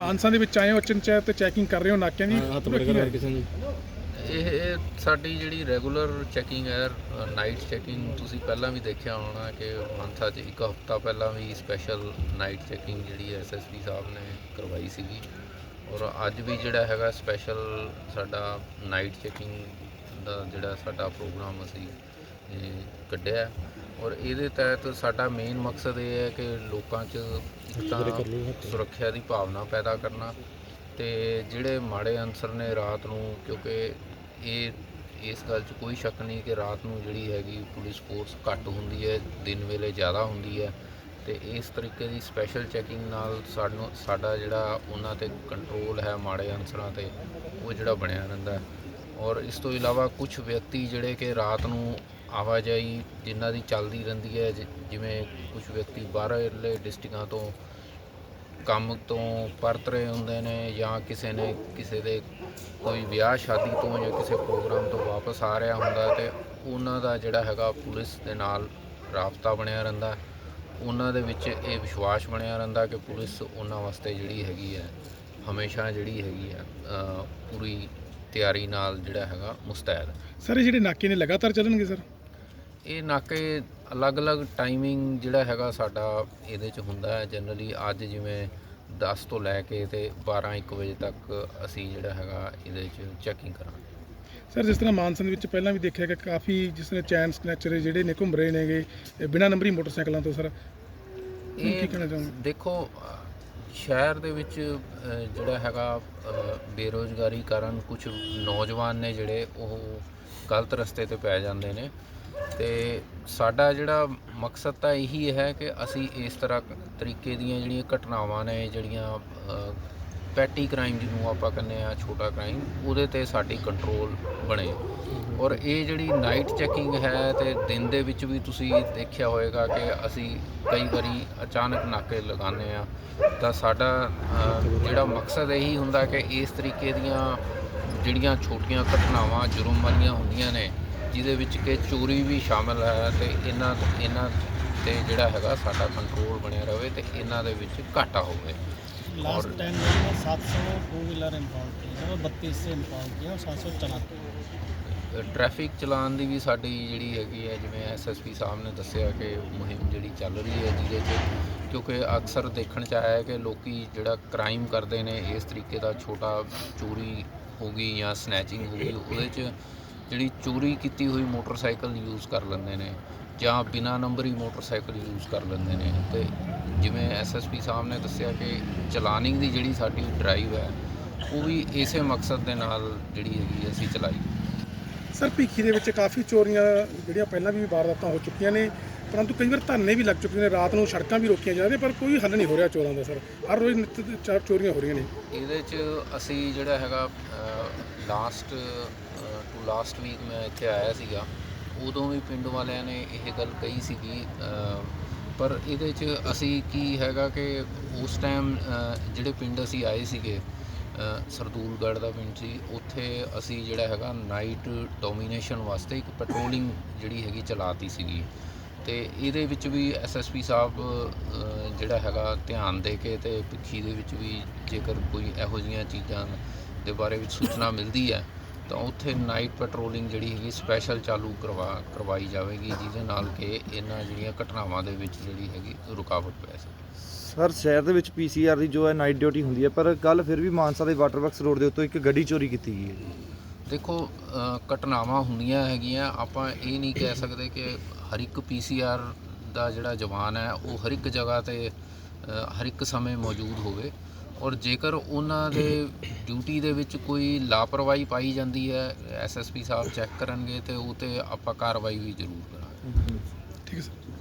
ਮਾਨਸਾ ਦੇ ਵਿੱਚ ਆਏ ਹੋ ਚੰਚਾਇਤ ਤੇ ਚੈਕਿੰਗ ਕਰ ਰਹੇ ਹੋ ਨਾਕਿਆਂ ਦੀ ਹੱਥ ਪੂਰਾ ਬੜੇ ਕੀ ਕਰ ਹੈ? ਕਿਸੇ ਨੂੰ ਇਹ ਸਾਡੀ ਜਿਹੜੀ ਰੈਗੂਲਰ ਚੈਕਿੰਗ ਹੈ ਨਾਈਟ ਚੈਕਿੰਗ ਤੁਸੀਂ ਪਹਿਲਾਂ ਵੀ ਦੇਖਿਆ ਹੋਣਾ ਕਿ ਮੰਥਾ 'ਚ ਇੱਕ ਹਫਤਾ ਪਹਿਲਾਂ ਵੀ ਸਪੈਸ਼ਲ ਨਾਈਟ ਚੈਕਿੰਗ ਜਿਹੜੀ ਐਸਐਸਪੀ ਸਾਹਿਬ ਨੇ ਕਰਵਾਈ ਸੀਗੀ ਔਰ ਅੱਜ ਵੀ ਜਿਹੜਾ ਹੈਗਾ ਸਪੈਸ਼ਲ ਸਾਡਾ ਨਾਈਟ ਚੈਕਿੰਗ ਦਾ ਜਿਹੜਾ ਸਾਡਾ ਪ੍ਰੋਗਰਾਮ ਅਸੀਂ ਇਹ ਕੱਢਿਆ। ਔਰ ਇਹਦੇ ਤਹਿਤ ਸਾਡਾ ਮੇਨ ਮਕਸਦ ਇਹ ਹੈ ਕਿ ਲੋਕਾਂ 'ਚ ਇੱਕ ਤਾਂ ਸੁਰੱਖਿਆ ਦੀ ਭਾਵਨਾ ਪੈਦਾ ਕਰਨਾ ਤੇ ਜਿਹੜੇ ਮਾੜੇ ਅਨਸਰ ਨੇ ਰਾਤ ਨੂੰ ਕਿਉਂਕਿ ਇਹ ਇਸ ਗੱਲ 'ਚ ਕੋਈ ਸ਼ੱਕ ਨਹੀਂ ਕਿ ਰਾਤ ਨੂੰ ਜਿਹੜੀ ਹੈਗੀ ਪੁਲਿਸ ਫੋਰਸ ਘੱਟ ਹੁੰਦੀ ਹੈ ਦਿਨ ਵੇਲੇ ਜ਼ਿਆਦਾ ਹੁੰਦੀ ਹੈ ਤੇ ਇਸ ਤਰੀਕੇ ਦੀ ਸਪੈਸ਼ਲ ਚੈਕਿੰਗ ਨਾਲ ਸਾਨੂੰ ਸਾਡਾ ਜਿਹੜਾ ਉਹਨਾਂ ਤੇ ਕੰਟਰੋਲ ਹੈ ਮਾੜੇ ਅਨਸਰਾਂ ਤੇ ਉਹ ਜਿਹੜਾ ਬਣਿਆ ਰਹਿੰਦਾ। ਔਰ ਇਸ ਤੋਂ ਇਲਾਵਾ ਕੁਝ ਵਿਅਕਤੀ ਜਿਹੜੇ ਕਿ ਰਾਤ ਨੂੰ ਆਵਾਜਾਈ ਜਿਨ੍ਹਾਂ ਦੀ ਚੱਲਦੀ ਰਹਿੰਦੀ ਹੈ ਜਿਵੇਂ ਕੁਝ ਵਿਅਕਤੀ ਬਾਹਰਲੇ ਡਿਸਟ੍ਰਿਕਾਂ ਤੋਂ ਕੰਮ ਤੋਂ ਪਰਤ ਰਹੇ ਹੁੰਦੇ ਨੇ ਜਾਂ ਕਿਸੇ ਨੇ ਕਿਸੇ ਦੇ ਕੋਈ ਵਿਆਹ ਸ਼ਾਦੀ ਤੋਂ ਜਾਂ ਕਿਸੇ ਪ੍ਰੋਗਰਾਮ ਤੋਂ ਵਾਪਸ ਆ ਰਿਹਾ ਹੁੰਦਾ ਤੇ ਉਹਨਾਂ ਦਾ ਜਿਹੜਾ ਹੈਗਾ ਪੁਲਿਸ ਦੇ ਨਾਲ ਰਾਬਤਾ ਬਣਿਆ ਰਹਿੰਦਾ ਉਹਨਾਂ ਦੇ ਵਿੱਚ ਇਹ ਵਿਸ਼ਵਾਸ ਬਣਿਆ ਰਹਿੰਦਾ ਕਿ ਪੁਲਿਸ ਉਹਨਾਂ ਵਾਸਤੇ ਜਿਹੜੀ ਹੈਗੀ ਹੈ, ਹਮੇਸ਼ਾ ਜਿਹੜੀ ਹੈਗੀ ਹੈ ਪੂਰੀ ਤਿਆਰੀ ਨਾਲ ਜਿਹੜਾ ਹੈਗਾ ਮੁਸਤੈਦ। ਸਰ, ਇਹ ਜਿਹੜੇ ਨਾਕੇ ਨੇ ਲਗਾਤਾਰ ਚੱਲਣਗੇ ਸਰ? ਇਹ ਨਾਕੇ ਅਲੱਗ-ਅਲੱਗ ਟਾਈਮਿੰਗ ਜਿਹੜਾ ਹੈਗਾ ਸਾਡਾ ਇਹਦੇ ਚ ਹੁੰਦਾ ਹੈ। ਜਨਰਲੀ ਅੱਜ ਜਿਵੇਂ 10 ਤੋਂ ਲੈ ਕੇ ਤੇ 12 1 ਵਜੇ ਤੱਕ ਅਸੀਂ ਜਿਹੜਾ ਹੈਗਾ ਇਹਦੇ ਚ ਚੈਕਿੰਗ ਕਰਾਂਗੇ। ਸਰ ਜਿਸ ਤਰ੍ਹਾਂ ਮਾਨਸਾ ਦੇ ਵਿੱਚ ਪਹਿਲਾਂ ਵੀ ਦੇਖਿਆ ਕਿ ਕਾਫੀ ਜਿਸ ਤਰ੍ਹਾਂ ਚੈਨ ਸਨੈਚਰ ਜਿਹੜੇ ਨੇ ਘੁੰਮ ਰਹੇ ਨੇਗੇ ਇਹ ਬਿਨਾਂ ਨੰਬਰੀ ਮੋਟਰਸਾਈਕਲਾਂ ਤੋਂ ਸਰ ਕੀ ਇਹ ਕਹਿਣਾ ਚਾਹੋਗੇ? ਦੇਖੋ ਸ਼ਹਿਰ ਦੇ ਵਿੱਚ ਜਿਹੜਾ ਹੈਗਾ ਬੇਰੋਜ਼ਗਾਰੀ ਕਾਰਨ ਕੁਝ ਨੌਜਵਾਨ ਨੇ ਜਿਹੜੇ ਉਹ ਗਲਤ ਰਸਤੇ ਤੇ ਪੈ ਜਾਂਦੇ ਨੇ। ਤੇ ਸਾਡਾ ਜਿਹੜਾ ਮਕਸਦ ਤਾਂ ਇਹੀ ਹੈ ਕਿ ਅਸੀਂ ਇਸ ਤਰ੍ਹਾਂ ਤਰੀਕੇ ਦੀਆਂ ਜਿਹੜੀਆਂ ਘਟਨਾਵਾਂ ਨੇ, ਜਿਹੜੀਆਂ ਪੈਟੀ ਕ੍ਰਾਈਮ ਜਿਹਨੂੰ ਆਪਾਂ ਕਹਿੰਦੇ ਆ ਛੋਟਾ ਕ੍ਰਾਈਮ ਉਹਦੇ ਤੇ ਸਾਡੀ ਕੰਟਰੋਲ ਬਣੇ। ਔਰ ਇਹ ਜਿਹੜੀ ਨਾਈਟ ਚੈਕਿੰਗ ਹੈ ਤੇ ਦਿਨ ਦੇ ਵਿੱਚ ਵੀ ਤੁਸੀਂ ਦੇਖਿਆ ਹੋਵੇਗਾ ਕਿ ਅਸੀਂ ਕਈ ਵਾਰੀ ਅਚਾਨਕ ਨਾਕੇ ਲਗਾਉਂਦੇ ਆ ਤਾਂ ਸਾਡਾ ਜਿਹੜਾ ਮਕਸਦ ਇਹੀ ਹੁੰਦਾ ਕਿ ਇਸ ਤਰੀਕੇ ਦੀਆਂ ਜਿਹੜੀਆਂ ਛੋਟੀਆਂ ਘਟਨਾਵਾਂ, ਜੁਰਮ ਵਾਲੀਆਂ ਹੁੰਦੀਆਂ ਨੇ ਜਿਹਦੇ ਵਿੱਚ ਕਿ ਚੋਰੀ ਵੀ ਸ਼ਾਮਲ ਹੈ ਤੇ ਇਹਨਾਂ ਇਹਨਾਂ ਤੇ ਜਿਹੜਾ ਹੈਗਾ ਸਾਡਾ ਕੰਟਰੋਲ ਬਣਿਆ ਰਵੇ ਤੇ ਇਹਨਾਂ ਦੇ ਵਿੱਚ ਘਾਟਾ ਹੋਵੇ लास्ट और- टेन डेज में सात सौ टू व्हीलर इम्पाउंड किए हैं और बत्तीस से इम्पाउंड किए और सात सौ चलाते हैं ਟ੍ਰੈਫਿਕ ਚਲਾਨ ਦੀ ਵੀ ਸਾਡੀ ਜਿਹੜੀ ਹੈਗੀ ਹੈ ਜਿਵੇਂ ਐਸਐਸਪੀ ਸਾਹਿਬ ਨੇ ਦੱਸਿਆ ਕਿ ਮੁਹਿੰਮ ਜਿਹੜੀ ਚੱਲ ਰਹੀ ਹੈ ਜਿਹਦੇ 'ਚ ਕਿਉਂਕਿ ਅਕਸਰ ਦੇਖਣ 'ਚ ਆਇਆ ਹੈ ਕਿ ਲੋਕੀ ਜਿਹੜਾ ਕ੍ਰਾਈਮ ਕਰਦੇ ਨੇ ਇਸ ਤਰੀਕੇ ਦਾ ਛੋਟਾ ਚੋਰੀ ਹੋ ਗਈ ਜਾਂ ਸਨੈਚਿੰਗ ਹੋ ਗਈ ਉਹਦੇ 'ਚ ਜਿਹੜੀ ਚੋਰੀ ਕੀਤੀ ਹੋਈ ਮੋਟਰਸਾਈਕਲ ਯੂਜ਼ ਕਰ ਲੈਂਦੇ ਨੇ ਜਾਂ ਬਿਨਾ ਨੰਬਰੀ ਮੋਟਰਸਾਈਕਲ ਯੂਜ਼ ਕਰ ਲੈਂਦੇ ਨੇ। ਤੇ ਜਿਵੇਂ ਐਸਐਸਪੀ ਸਾਹਿਬ ਨੇ ਦੱਸਿਆ ਕਿ ਚਲਾਨਿੰਗ ਦੀ ਜਿਹੜੀ ਸਾਡੀ ਡਰਾਈਵ ਹੈ ਉਹ ਵੀ ਇਸੇ ਮਕਸਦ ਦੇ ਨਾਲ ਜਿਹੜੀ ਹੈਗੀ ਅਸੀਂ ਚਲਾਈ। ਸਰ ਭੀਖੀ ਦੇ ਵਿੱਚ ਕਾਫੀ ਚੋਰੀਆਂ ਜਿਹੜੀਆਂ ਪਹਿਲਾਂ ਵੀ ਵਾਰਦਾਤਾਂ ਹੋ ਚੁੱਕੀਆਂ ਨੇ ਪਰੰਤੂ ਕਈ ਵਾਰ ਧਰਨੇ ਵੀ ਲੱਗ ਚੁੱਕੇ ਨੇ ਰਾਤ ਨੂੰ ਸੜਕਾਂ ਵੀ ਰੋਕੀਆਂ ਜਾ ਰਹੀਆਂ ਪਰ ਕੋਈ ਹੱਲ ਨਹੀਂ ਹੋ ਰਿਹਾ ਚੋਰਾਂ ਦਾ ਸਰ। ਹਰ ਰੋਜ਼ ਨਿੱਤ ਚੋਰੀਆਂ ਹੋ ਰਹੀਆਂ ਨੇ। ਇਹਦੇ 'ਚ ਅਸੀਂ ਜਿਹੜਾ ਹੈਗਾ ਲਾਸਟ ਟੂ ਲਾਸਟ ਵੀਕ ਮੈਂ ਇੱਥੇ ਆਇਆ ਸੀਗਾ। ਉਦੋਂ ਵੀ ਪਿੰਡ ਵਾਲਿਆਂ ਨੇ ਇਹ ਗੱਲ ਕਹੀ ਸੀਗੀ ਪਰ ਇਹਦੇ 'ਚ ਅਸੀਂ ਕੀ ਹੈਗਾ ਕਿ ਉਸ ਟਾਈਮ ਜਿਹੜੇ ਪਿੰਡ ਅਸੀਂ ਆਏ ਸੀਗੇ ਸਰਦੂਲਗੜ੍ਹ ਦਾ ਪਿੰਡ ਸੀ, ਉੱਥੇ ਅਸੀਂ ਜਿਹੜਾ ਹੈਗਾ ਨਾਈਟ ਡੋਮੀਨੇਸ਼ਨ ਵਾਸਤੇ ਇੱਕ ਪੈਟਰੋਲਿੰਗ ਜਿਹੜੀ ਹੈਗੀ ਚਲਾਤੀ ਸੀਗੀ। ਤੇ ਇਹਦੇ ਵਿੱਚ ਵੀ ਐਸਐਸਪੀ ਸਾਹਿਬ ਜਿਹੜਾ ਹੈਗਾ ਧਿਆਨ ਦੇ ਕੇ ਤੇ ਪਿੱਛੀ ਦੇ ਵਿੱਚ ਵੀ ਜੇਕਰ ਕੋਈ ਇਹੋ ਜਿਹੀਆਂ ਚੀਜ਼ਾਂ ਦੇ ਬਾਰੇ ਵਿੱਚ ਸੂਚਨਾ ਮਿਲਦੀ ਹੈ ਤਾਂ ਉੱਥੇ ਨਾਈਟ ਪੈਟਰੋਲਿੰਗ ਜਿਹੜੀ ਹੈਗੀ ਸਪੈਸ਼ਲ ਚਾਲੂ ਕਰਵਾ ਕਰਵਾਈ ਜਾਵੇਗੀ ਜਿਹਦੇ ਨਾਲ ਕਿ ਇਹਨਾਂ ਜਿਹੜੀਆਂ ਘਟਨਾਵਾਂ ਦੇ ਵਿੱਚ ਜਿਹੜੀ ਹੈਗੀ ਰੁਕਾਵਟ ਪੈ ਸਕੇ। ਸਰ ਸ਼ਹਿਰ ਦੇ ਵਿੱਚ ਪੀਸੀਆਰ ਦੀ ਜੋ ਹੈ ਨਾਈਟ ਡਿਊਟੀ ਹੁੰਦੀ ਹੈ ਪਰ ਕੱਲ ਫਿਰ ਵੀ ਮਾਨਸਾ ਦੇ ਵਾਟਰ ਵਰਕਸ ਰੋਡ ਦੇ ਉੱਤੋਂ ਇੱਕ ਗੱਡੀ ਚੋਰੀ ਕੀਤੀ ਗਈ ਹੈ ਦੇਖੋ ਘਟਨਾਵਾਂ ਹੁੰਦੀਆਂ ਹੈਗੀਆਂ ਆਪਾਂ ਇਹ ਨਹੀਂ ਕਹਿ ਸਕਦੇ ਕਿ ਹਰ ਇੱਕ ਪੀਸੀਆਰ ਦਾ ਜਿਹੜਾ ਜਵਾਨ ਹੈ ਉਹ ਹਰ ਇੱਕ ਜਗ੍ਹਾ ਤੇ ਹਰ ਇੱਕ ਸਮੇਂ ਮੌਜੂਦ ਹੋਵੇ। ਔਰ ਜੇਕਰ ਉਹਨਾਂ ਦੇ ਡਿਊਟੀ ਦੇ ਵਿੱਚ ਕੋਈ ਲਾਪਰਵਾਹੀ ਪਾਈ ਜਾਂਦੀ ਹੈ ਐਸਐਸਪੀ ਸਾਹਿਬ ਚੈੱਕ ਕਰਨਗੇ ਤੇ ਉਹ ਤੇ ਆਪਾਂ ਕਾਰਵਾਈ ਵੀ ਜ਼ਰੂਰ ਕਰਾਂਗੇ। ਠੀਕ ਹੈ ਸਰ।